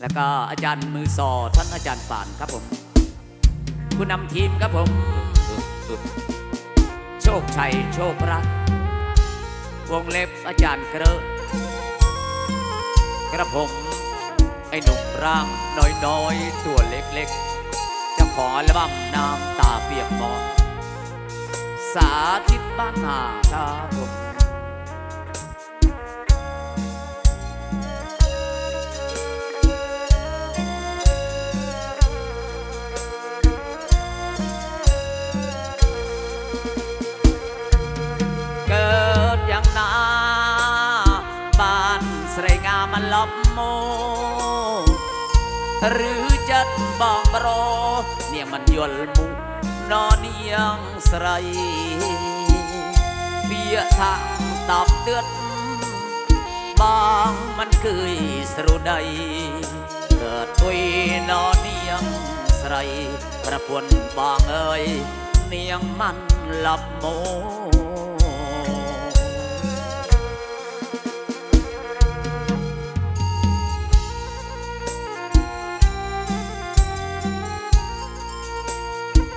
แล้วก็อาจารย์มือซอท่านอาจารย์ป่านครับผมผู้นำทีมครับผม โชคชัยโชครัก วงเล็บอาจารย์เกระกระผม ไอ้หนุ่มร่างน้อยๆ ตัวเล็กๆจะขอระบำน้ำตาเปียกหมอนสาธิตบ้านนาครับผม ឬចិត្តបងប្រនាងមិនយល់មុខណនាងស្រីពាក្យថាតបទឿតបងមិនគឺស្រដៃកើតទុយណនាងស្រីប្រពន្ធបងអើយនាងមិនលប់មក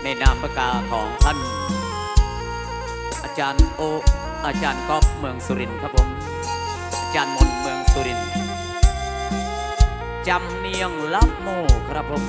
ในนามประกาของท่าน อาจารย์โอ อาจารย์ก๊อฟเมืองสุรินทร์ครับผม อาจารย์มนเมืองสุรินทร์จำเนียงลับโมครับผม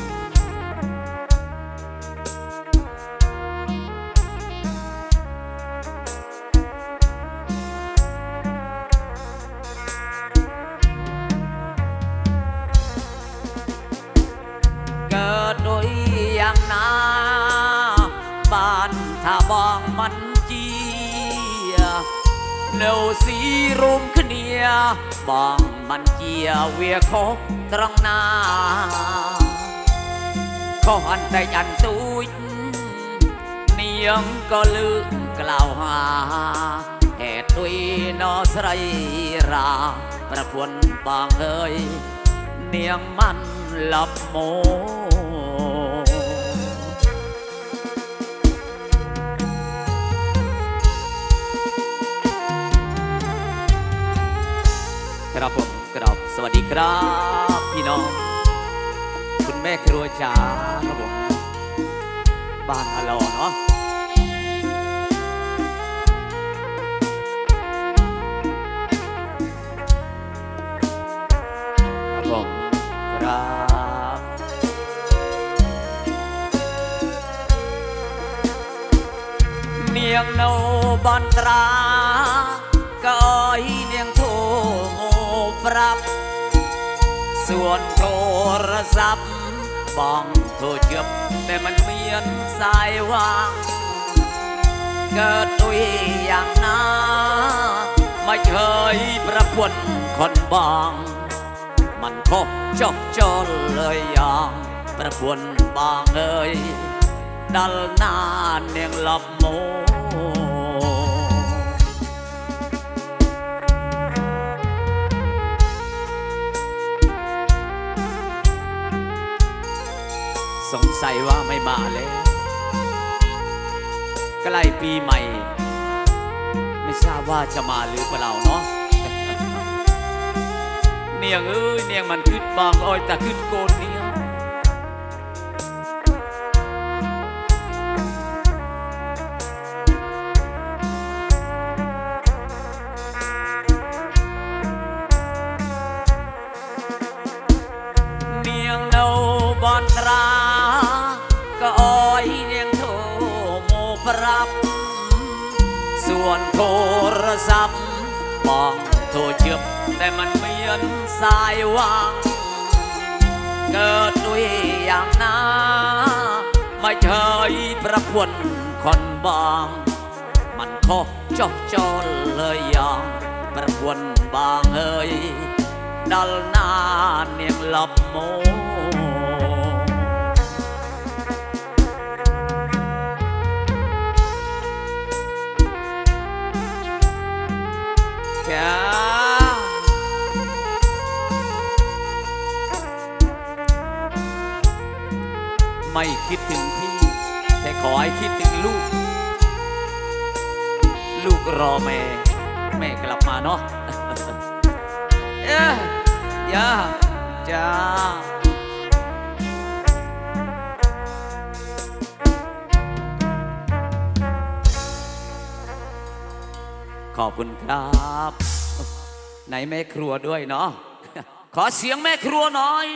บองมันเกียเวียโคตรงนาขอันแต่ยันตุยเนียงก็ลืมกล่าวหาเหตุตุยนอสไรรา ประพวนบางเอ้ยเนียงมันหลับโม ครับผมครับสวัสดีครับ พี่น้อง คุณแม่ครัวจ๋าครับผมบ้านฮัลโหลเนาะครับผมครับเนียงโนบอนตราก้อย ส่วนโทรศัพท์บ้องโทรเจือบแต่มันเมียนสายวางเกิดตุยอย่างนาไม่เคยประพวนคนบอง มันโคจอกจอเลยยองประพวนบางเอ้ยดัลนานเนียงหลับโม สงสัยว่าไม่มาเลยใกล้ปีใหม่ ไม่ทราบว่าจะมาหรือเปล่าเนาะเนียงเอ้ยเนียงมันขึ้นบางอ้อยแต่ขึ้นโกนเนียงเนียงเนาบอนตรา รศัพท์มองโทรเชื่อมแต่มันเมียนสายวาง เกิดด้วยอย่างนาไม่เคยประพวนคนบาง มันโคจอกจอเลยยองประพวนบางเอ้ยดั ក ไม่คิดถึงพี่ แต่ขอให้คิดถึงลูก ลูกรอแม่ แม่กลับมาเนาะเอ้ยย่าจ้าขอบคุณครับในแม่ครัวด้วยเนาะขอเสียงแม่ครัวหน่อย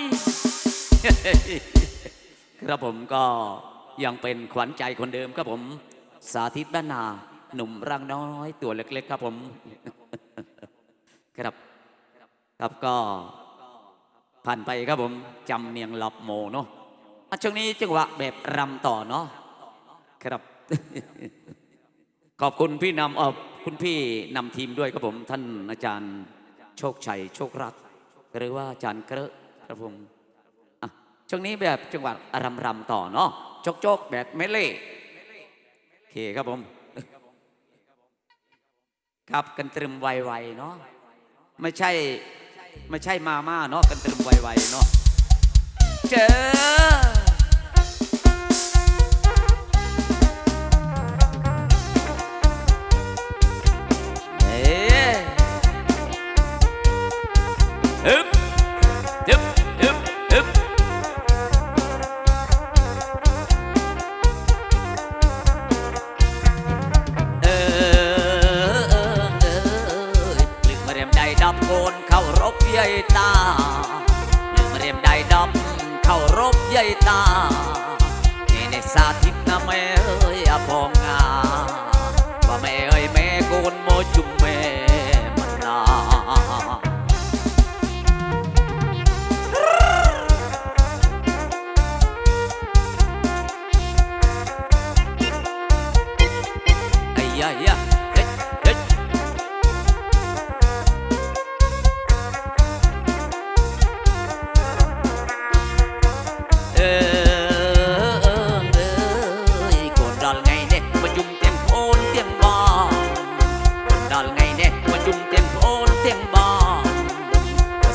ครับผมก็ยังเป็นขวัญใจคนเดิมครับผม สาธิตบ้านนาหนุ่มร่างน้อยตัวเล็ก ๆ ครับผม ครับ ครับก็ผ่านไปครับผมจำเนียงหลับโมเนาะช่วงนี้จังหวะแบบรำต่อเนาะครับ ขอบคุณพี่นำเออคุณพี่นำทีมด้วยครับผม ท่านอาจารย์โชคชัยโชครัก หรือว่าอาจารย์เกระครับผม ช่วงนี้แบบจังหวัดรำรำต่อเนาะโจกโจกๆแบบเมเล่โอเคครับผม ครับกันตรึมไวๆเนาะไม่ใช่ไม่ใช่มาม่าเนาะกันตรึมไวๆเนาะเจอ ใหญ่ตาเรียมได้ดำเข้ารบใหญ่ตาเนในสา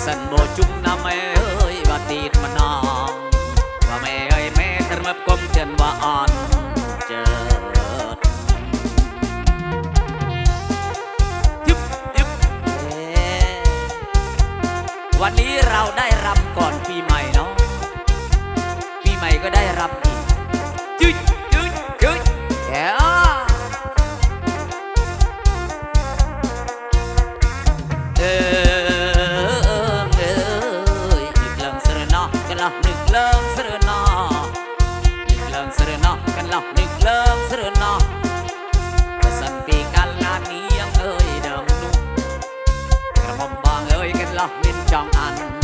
สันโบจุ่มนะแม่เอ้ยว่าตีดมานองว่าแม่เอ้ยแม่ทรมบกลมเจนว่าอ่อนเจิดยึบยึบเอ๊ะวันนี้เราได้ กัน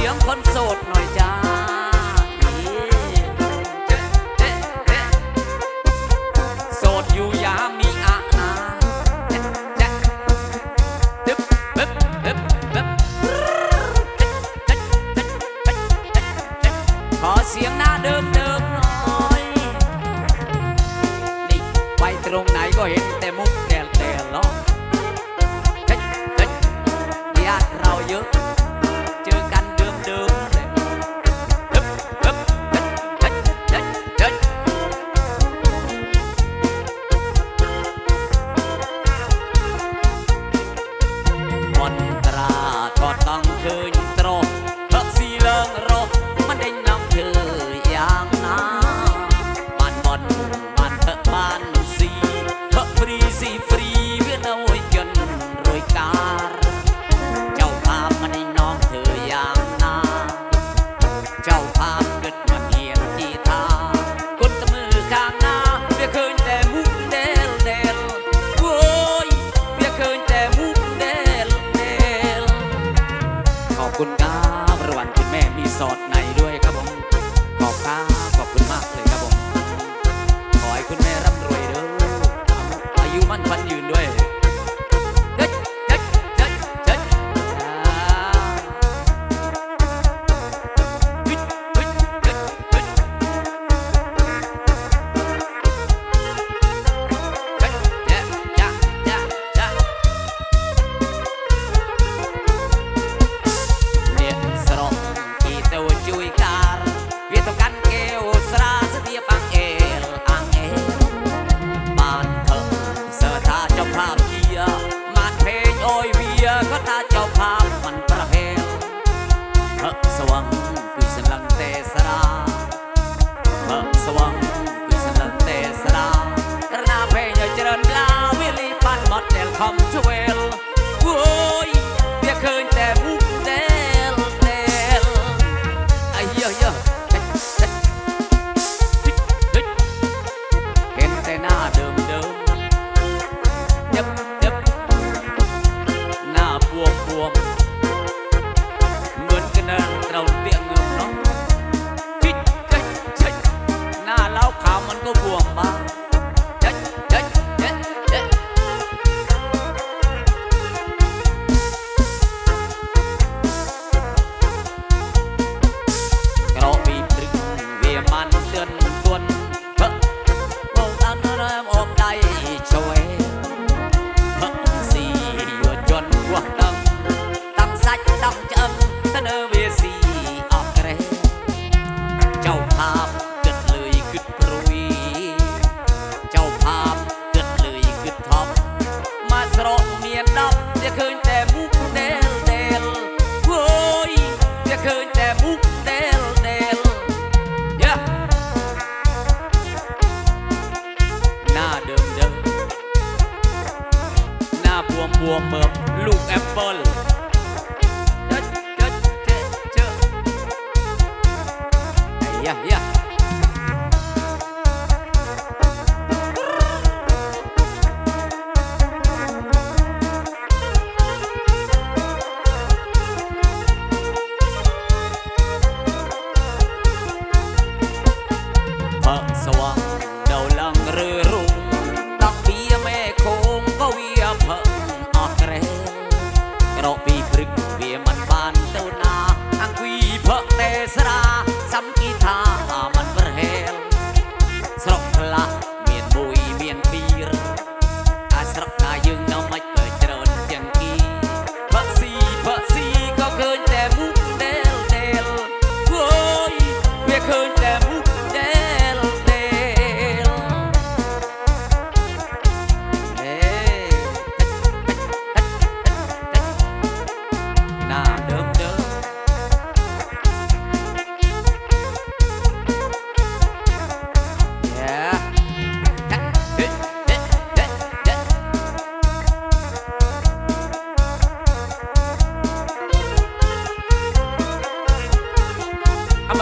สียงคนโสดหน่อยจ้า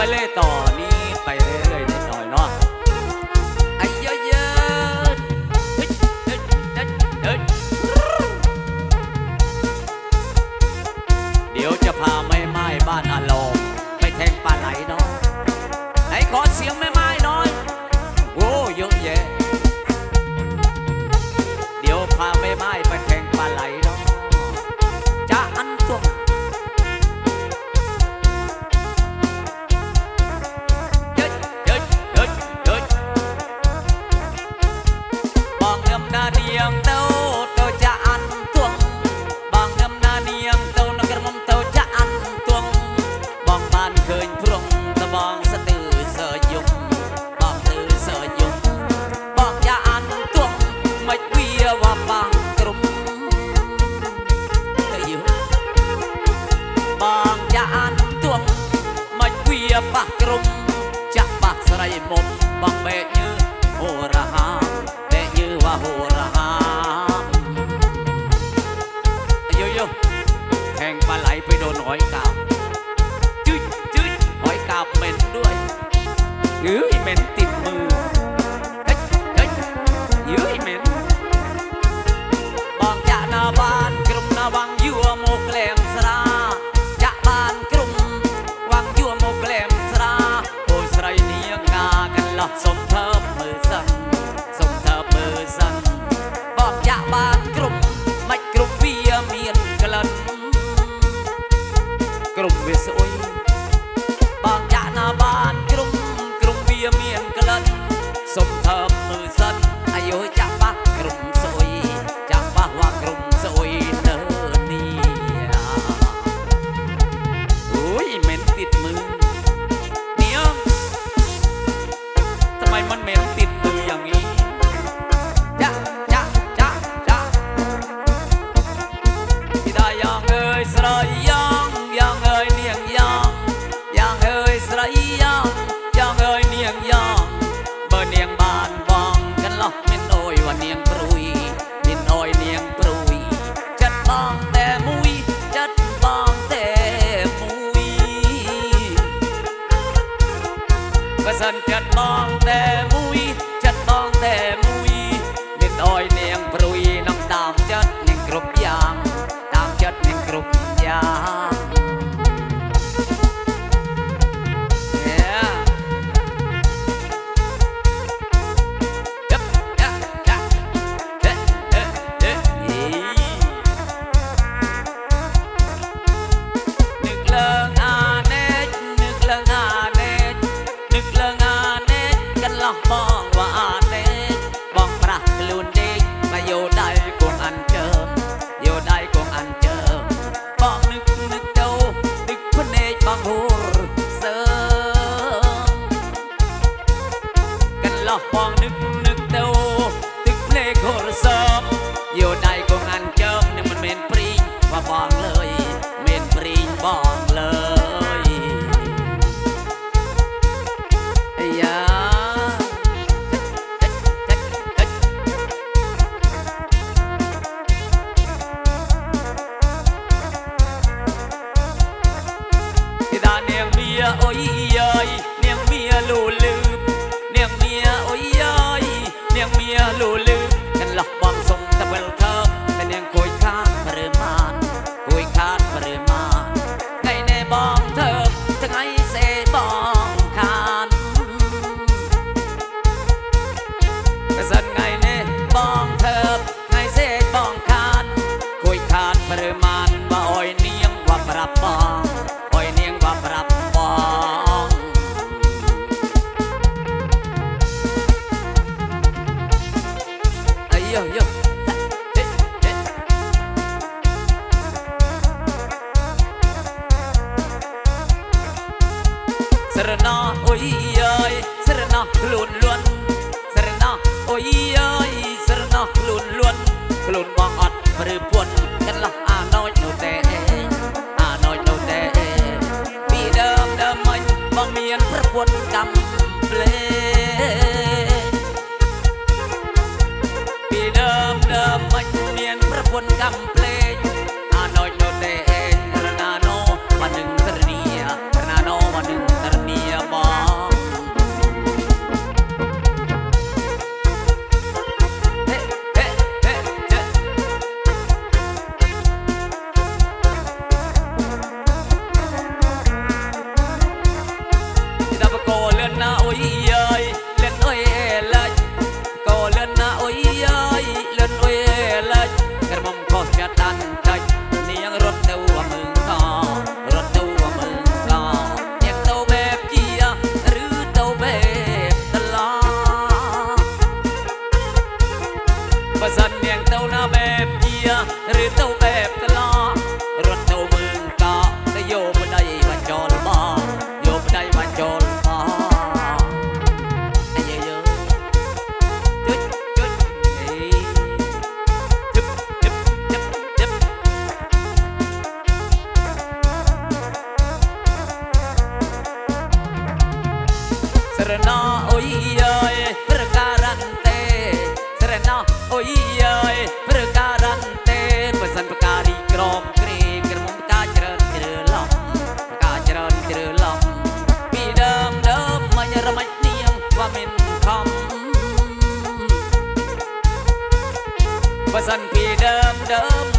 เล่ต่อ Sometimes.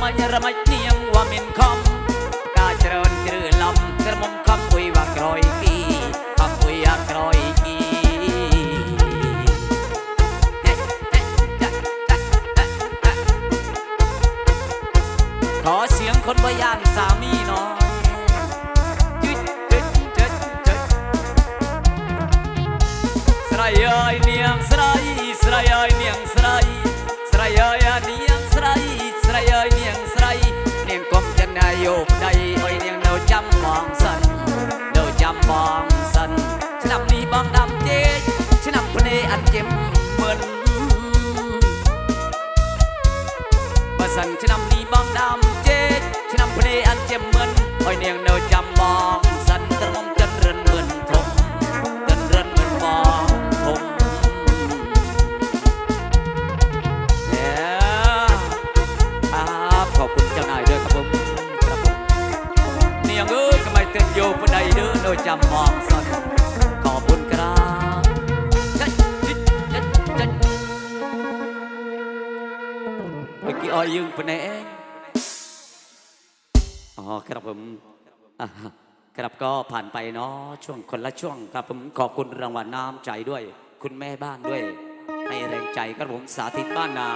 Ramai, ramai. មិនបើសិនឆ្នាំនេះបងដាំជេកឆ្នាំព្រាអត់ជាមិនឲ្យនាងនៅចាំបងសិនត្រមុំចិត្តរិនមិនធំចិត្តរិនមិនបងធំអេអាខอบคุณចង្អាយด้วยครับผมครับผมនាងអើយកុំឲ្យទឹកយកប្តីលើនៅចាំបងសិន អោយយើងភ្នែកอ๋อครับผมครับก็ผ่านไปเนาะช่วงคนละช่วงครับผมขอบคุณรางวัลน้ำใจด้วย คุณแม่บ้านด้วย ให้แรงใจครับผมสาธิตบ้านนา